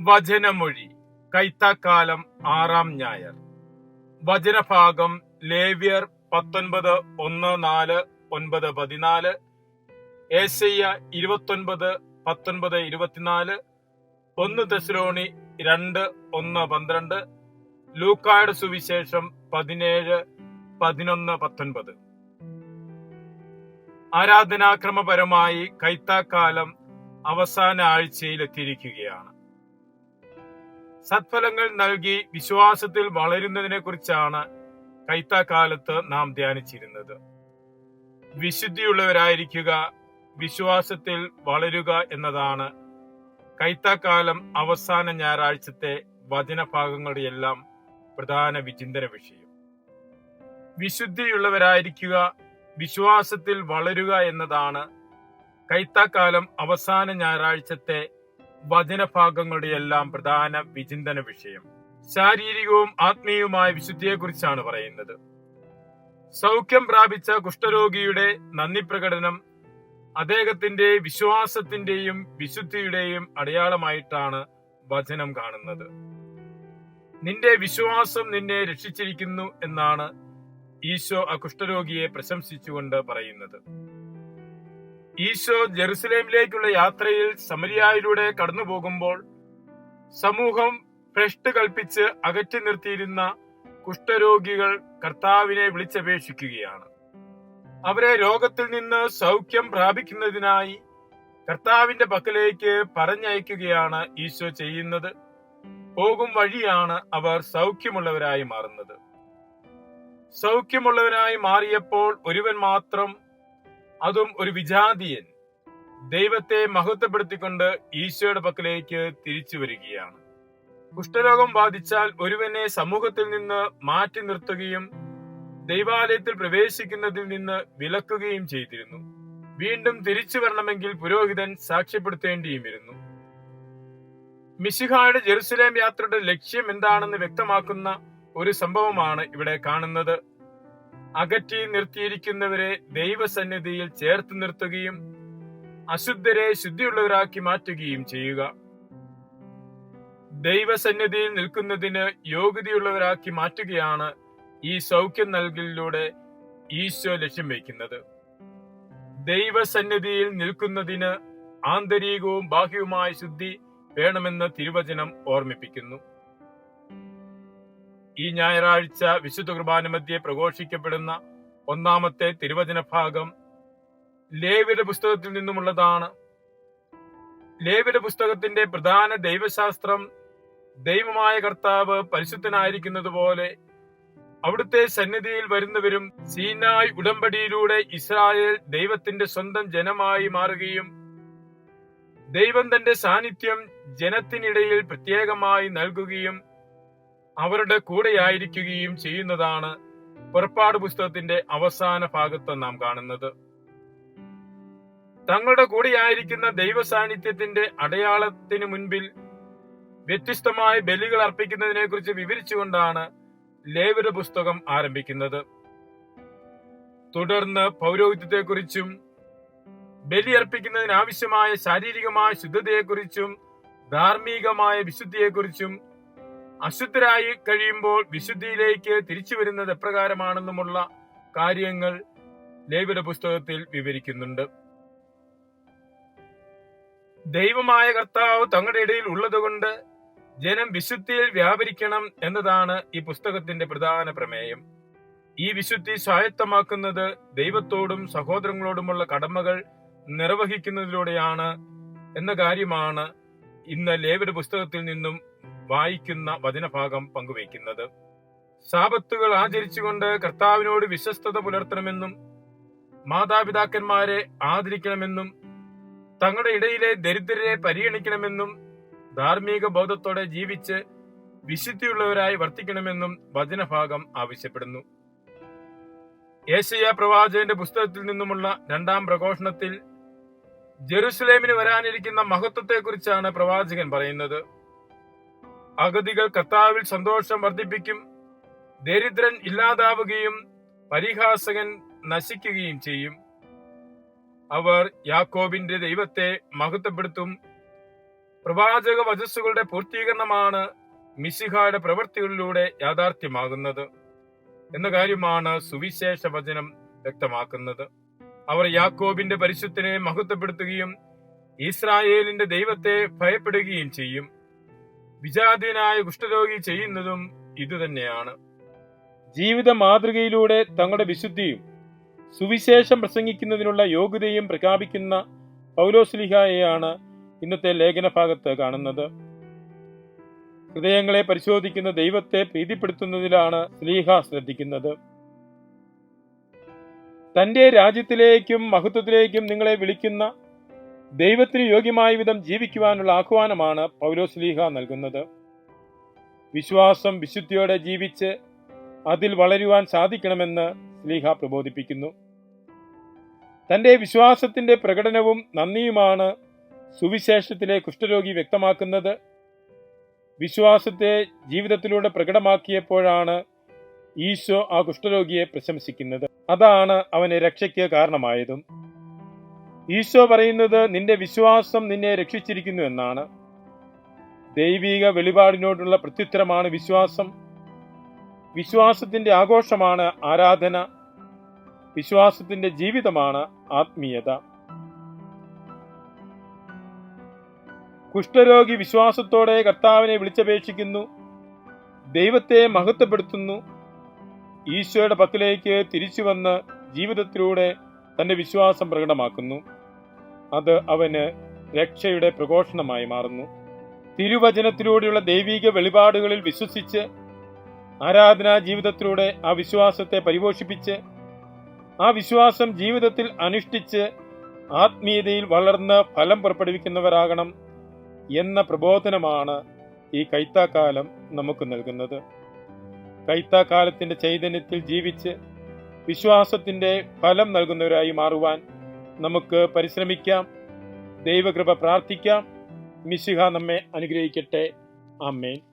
വചനമൊഴി. കൈത്താക്കാലം ആറാം ഞായർ. വചനഭാഗം ലേവ്യർ പത്തൊൻപത് ഒന്ന് നാല് ഒൻപത് പതിനാല് ഏശയ്യ ഇരുപത്തൊൻപത് പത്തൊൻപത് ഇരുപത്തിനാല് ഒന്ന് തെസ്ലോണി രണ്ട് ഒന്ന് പന്ത്രണ്ട് ലൂക്കായുടെ സുവിശേഷം പതിനേഴ് പതിനൊന്ന് പത്തൊൻപത്. ആരാധനാക്രമപരമായി കൈത്താക്കാലം അവസാന ആഴ്ചയിൽ എത്തിയിരിക്കുകയാണ് സത്ഫലങ്ങൾ നൽകി വിശ്വാസത്തിൽ വളരുന്നതിനെ കുറിച്ചാണ് കൈത്താക്കാലത്ത് നാം ധ്യാനിച്ചിരുന്നത്. വിശുദ്ധിയുള്ളവരായിരിക്കുക വിശ്വാസത്തിൽ വളരുക എന്നതാണ് കൈത്താക്കാലം അവസാന ഞായറാഴ്ചത്തെ വചനഭാഗങ്ങളുടെ എല്ലാം പ്രധാന വിചിന്തന വിഷയം. വിശുദ്ധിയുള്ളവരായിരിക്കുക വിശ്വാസത്തിൽ വളരുക എന്നതാണ് കൈത്താക്കാലം അവസാന ഞായറാഴ്ചത്തെ വചനഭാഗങ്ങളുടെ എല്ലാം പ്രധാന വിചിന്തന വിഷയം. ശാരീരികവും ആത്മീയവുമായ വിശുദ്ധിയെക്കുറിച്ചാണ് പറയുന്നത്. സൗഖ്യം പ്രാപിച്ച കുഷ്ഠരോഗിയുടെ നന്ദി പ്രകടനം അദ്ദേഹത്തിന്റെ വിശ്വാസത്തിന്റെയും വിശുദ്ധിയുടെയും അടയാളമായിട്ടാണ് വചനം കാണുന്നത്. നിന്റെ വിശ്വാസം നിന്നെ രക്ഷിച്ചിരിക്കുന്നു എന്നാണ് ഈശോ ആ കുഷ്ഠരോഗിയെ പ്രശംസിച്ചുകൊണ്ട് പറയുന്നത്. ഈശോ ജെറുസലേമിലേക്കുള്ള യാത്രയിൽ സമരിയായിലൂടെ കടന്നു പോകുമ്പോൾ സമൂഹം ഭ്രഷ്ട് കൽപ്പിച്ച് അകറ്റി നിർത്തിയിരുന്ന കുഷ്ഠരോഗികൾ കർത്താവിനെ വിളിച്ചപേക്ഷിക്കുകയാണ്. അവരെ രോഗത്തിൽ നിന്ന് സൗഖ്യം പ്രാപിക്കുന്നതിനായി കർത്താവിന്റെ പക്കലേക്ക് പറഞ്ഞയക്കുകയാണ് ഈശോ ചെയ്യുന്നത്. പോകും വഴിയാണ് അവർ സൗഖ്യമുള്ളവരായി മാറുന്നത്. സൗഖ്യമുള്ളവനായി മാറിയപ്പോൾ ഒരുവൻ മാത്രം അതും ഒരു വിജാതിയൻ. ദൈവത്തെ മഹത്വപ്പെടുത്തിക്കൊണ്ട് ഈശോയുടെ പക്കലേക്ക് തിരിച്ചു വരികയാണ്. കുഷ്ഠരോഗം ബാധിച്ചാൽ ഒരുവനെ സമൂഹത്തിൽ നിന്ന് മാറ്റി നിർത്തുകയും ദൈവാലയത്തിൽ പ്രവേശിക്കുന്നതിൽ നിന്ന് വിലക്കുകയും ചെയ്തിരുന്നു. വീണ്ടും തിരിച്ചു വരണമെങ്കിൽ പുരോഹിതൻ സാക്ഷ്യപ്പെടുത്തേണ്ടിയും ഇരുന്നു മിശിഹായുടെ ജെറുസലേം യാത്രയുടെ ലക്ഷ്യം എന്താണെന്ന് വ്യക്തമാക്കുന്ന ഒരു സംഭവമാണ് ഇവിടെ കാണുന്നത്. അകറ്റി നിർത്തിയിരിക്കുന്നവരെ ദൈവസന്നിധിയിൽ ചേർത്ത് നിർത്തുകയും അശുദ്ധരെ ശുദ്ധിയുള്ളവരാക്കി മാറ്റുകയും ചെയ്യുക. ദൈവസന്നിധിയിൽ നിൽക്കുന്നതിന് യോഗ്യതയുള്ളവരാക്കി മാറ്റുകയാണ് ഈ സൗഖ്യം നൽകലിലൂടെ ഈശോ ലക്ഷ്യം വയ്ക്കുന്നത്. ദൈവസന്നിധിയിൽ നിൽക്കുന്നതിന് ആന്തരികവും ബാഹ്യവുമായ ശുദ്ധി വേണമെന്ന് തിരുവചനം ഓർമ്മിപ്പിക്കുന്നു. ഈ ഞായറാഴ്ച വിശുദ്ധ കുർബാന മധ്യേ പ്രഘോഷിക്കപ്പെടുന്ന ഒന്നാമത്തെ തിരുവചന ഭാഗം ലേവിയുടെ പുസ്തകത്തിൽ നിന്നുമുള്ളതാണ്. ലേവിയുടെ പുസ്തകത്തിന്റെ പ്രധാന ദൈവശാസ്ത്രം ദൈവമായ കർത്താവ് പരിശുദ്ധനായിരിക്കുന്നത് പോലെ അവിടുത്തെ സന്നിധിയിൽ വരുന്നവരും സീനായ് ഉടമ്പടിയിലൂടെ ഇസ്രായേൽ ദൈവത്തിന്റെ സ്വന്തം ജനമായി മാറുകയും ദൈവം തന്റെ സാന്നിധ്യം ജനത്തിനിടയിൽ പ്രത്യേകമായി നൽകുകയും അവരുടെ കൂടെയായിരിക്കുകയും ചെയ്യുന്നതാണ് പുറപ്പാട് പുസ്തകത്തിന്റെ അവസാന ഭാഗത്ത് നാം കാണുന്നത്. തങ്ങളുടെ കൂടെയായിരിക്കുന്ന ദൈവ സാന്നിധ്യത്തിന്റെ അടയാളത്തിന് മുൻപിൽ വ്യത്യസ്തമായ ബലികൾ അർപ്പിക്കുന്നതിനെ കുറിച്ച് വിവരിച്ചുകൊണ്ടാണ് ലേവരുടെ പുസ്തകം ആരംഭിക്കുന്നത്. തുടർന്ന് പൗരോഹിത്യത്തെക്കുറിച്ചും ബലി അർപ്പിക്കുന്നതിനാവശ്യമായ ശാരീരികമായ ശുദ്ധതയെക്കുറിച്ചും ധാർമ്മികമായ വിശുദ്ധിയെക്കുറിച്ചും അശുദ്ധരായി കഴിയുമ്പോൾ വിശുദ്ധിയിലേക്ക് തിരിച്ചു വരുന്നത് എപ്രകാരമാണെന്നുമുള്ള കാര്യങ്ങൾ ലേവിയുടെ പുസ്തകത്തിൽ വിവരിക്കുന്നുണ്ട്. ദൈവമായ കർത്താവ് തങ്ങളുടെ ഇടയിൽ ഉള്ളതുകൊണ്ട് ജനം വിശുദ്ധിയിൽ വ്യാപരിക്കണം എന്നതാണ് ഈ പുസ്തകത്തിന്റെ പ്രധാന പ്രമേയം. ഈ വിശുദ്ധി സ്വായത്തമാക്കുന്നത് ദൈവത്തോടും സഹോദരങ്ങളോടുമുള്ള കടമകൾ നിർവഹിക്കുന്നതിലൂടെയാണ് എന്ന കാര്യമാണ് ഇന്ന് ലേവിയുടെ പുസ്തകത്തിൽ നിന്നും വായിക്കുന്ന വചനഭാഗം പങ്കുവയ്ക്കുന്നത്. സാപത്തുകൾ ആചരിച്ചുകൊണ്ട് കർത്താവിനോട് വിശ്വസ്തത പുലർത്തണമെന്നും മാതാപിതാക്കന്മാരെ ആദരിക്കണമെന്നും തങ്ങളുടെ ഇടയിലെ ദരിദ്രരെ പരിഗണിക്കണമെന്നും ധാർമ്മിക ബോധത്തോടെ ജീവിച്ച് വിശുദ്ധിയുള്ളവരായി വർത്തിക്കണമെന്നും വചനഭാഗം ആവശ്യപ്പെടുന്നു. ഏഷ്യ പ്രവാചകന്റെ പുസ്തകത്തിൽ നിന്നുമുള്ള രണ്ടാം പ്രഘോഷണത്തിൽ ജെറുസലേമിന് വരാനിരിക്കുന്ന മഹത്വത്തെക്കുറിച്ചാണ് പ്രവാചകൻ പറയുന്നത്. അഗതികൾ കർത്താവിൽ സന്തോഷം വർദ്ധിപ്പിക്കും. ദരിദ്രൻ ഇല്ലാതാവുകയും പരിഹാസകൻ നശിക്കുകയും ചെയ്യും. അവർ യാക്കോബിന്റെ ദൈവത്തെ മഹത്വപ്പെടുത്തും. പ്രവാചക വചസ്സുകളുടെ പൂർത്തീകരണമാണ് മിശിഹായുടെ പ്രവൃത്തികളിലൂടെ യാഥാർത്ഥ്യമാകുന്നത് എന്ന കാര്യമാണ് സുവിശേഷ വചനം വ്യക്തമാക്കുന്നത്. അവർ യാക്കോബിന്റെ പരിശുദ്ധനെ മഹത്വപ്പെടുത്തുകയും ഇസ്രായേലിന്റെ ദൈവത്തെ ഭയപ്പെടുകയും ചെയ്യും. വിജാതീയനായ കുഷ്ഠരോഗി ചെയ്യുന്നതും ഇതുതന്നെയാണ് ജീവിത മാതൃകയിലൂടെ തങ്ങളുടെ വിശുദ്ധിയും സുവിശേഷം പ്രസംഗിക്കുന്നതിനുള്ള യോഗ്യതയും പ്രഖ്യാപിക്കുന്ന പൗലോസ്ലിഹായെയാണ് ഇന്നത്തെ ലേഖന ഭാഗത്ത് കാണുന്നത്. ഹൃദയങ്ങളെ പരിശോധിക്കുന്ന ദൈവത്തെ പ്രീതിപ്പെടുത്തുന്നതിലാണ് സ്ലീഹ ശ്രദ്ധിക്കുന്നത്. തന്റെ രാജ്യത്തിലേക്കും മഹത്വത്തിലേക്കും നിങ്ങളെ വിളിക്കുന്ന ദൈവത്തിന് യോഗ്യമായ വിധം ജീവിക്കുവാനുള്ള ആഹ്വാനമാണ് പൗലോസ്ലീഹ നൽകുന്നത്. വിശ്വാസം വിശുദ്ധിയോടെ ജീവിച്ച് അതിൽ വളരുവാൻ സാധിക്കണമെന്ന് സ്ലീഹ പ്രബോധിപ്പിക്കുന്നു. തന്റെ വിശ്വാസത്തിന്റെ പ്രകടനവും നന്ദിയുമാണ് സുവിശേഷത്തിലെ കുഷ്ഠരോഗി വ്യക്തമാക്കുന്നത്. വിശ്വാസത്തെ ജീവിതത്തിലൂടെ പ്രകടമാക്കിയപ്പോഴാണ് ഈശോ ആ കുഷ്ഠരോഗിയെ പ്രശംസിക്കുന്നത്. അതാണ് അവനെ രക്ഷയ്ക്ക് കാരണമായതും. ഈശോ പറയുന്നത് നിന്റെ വിശ്വാസം നിന്നെ രക്ഷിച്ചിരിക്കുന്നു എന്നാണ്. ദൈവിക വെളിപാടിനോടുള്ള പ്രത്യുത്തരമാണ് വിശ്വാസം. വിശ്വാസത്തിന്റെ ആഘോഷമാണ് ആരാധന. വിശ്വാസത്തിന്റെ ജീവിതമാണ് ആത്മീയത. കുഷ്ഠരോഗി വിശ്വാസത്തോടെ കർത്താവിനെ വിളിച്ചപേക്ഷിക്കുന്നു. ദൈവത്തെ മഹത്വപ്പെടുത്തുന്നു. ഈശോയുടെ പക്കലേക്ക് തിരിച്ചു വന്ന് ജീവിതത്തിലൂടെ തന്റെ വിശ്വാസം പ്രകടമാക്കുന്നു. അത് അവന് രക്ഷയുടെ പ്രഘോഷണമായി മാറുന്നു. തിരുവചനത്തിലൂടെയുള്ള ദൈവിക വെളിപാടുകളിൽ വിശ്വസിച്ച് ആരാധനാ ജീവിതത്തിലൂടെ ആ വിശ്വാസത്തെ പരിപോഷിപ്പിച്ച് ആ വിശ്വാസം ജീവിതത്തിൽ അനുഷ്ഠിച്ച് ആത്മീയതയിൽ വളർന്ന് ഫലം പുറപ്പെടുവിക്കുന്നവരാകണം എന്ന പ്രബോധനമാണ് ഈ കൈത്താക്കാലം നമുക്ക് നൽകുന്നത്. കൈത്താക്കാലത്തിന്റെ ചൈതന്യത്തിൽ ജീവിച്ച് വിശ്വാസത്തിന്റെ ഫലം നൽകുന്നവരായി മാറുവാൻ നമുക്ക് പരിശ്രമിക്കാം. ദൈവകൃപ പ്രാർത്ഥിക്കാം. മിശിഹ നമ്മെ അനുഗ്രഹിക്കട്ടെ. ആമേൻ.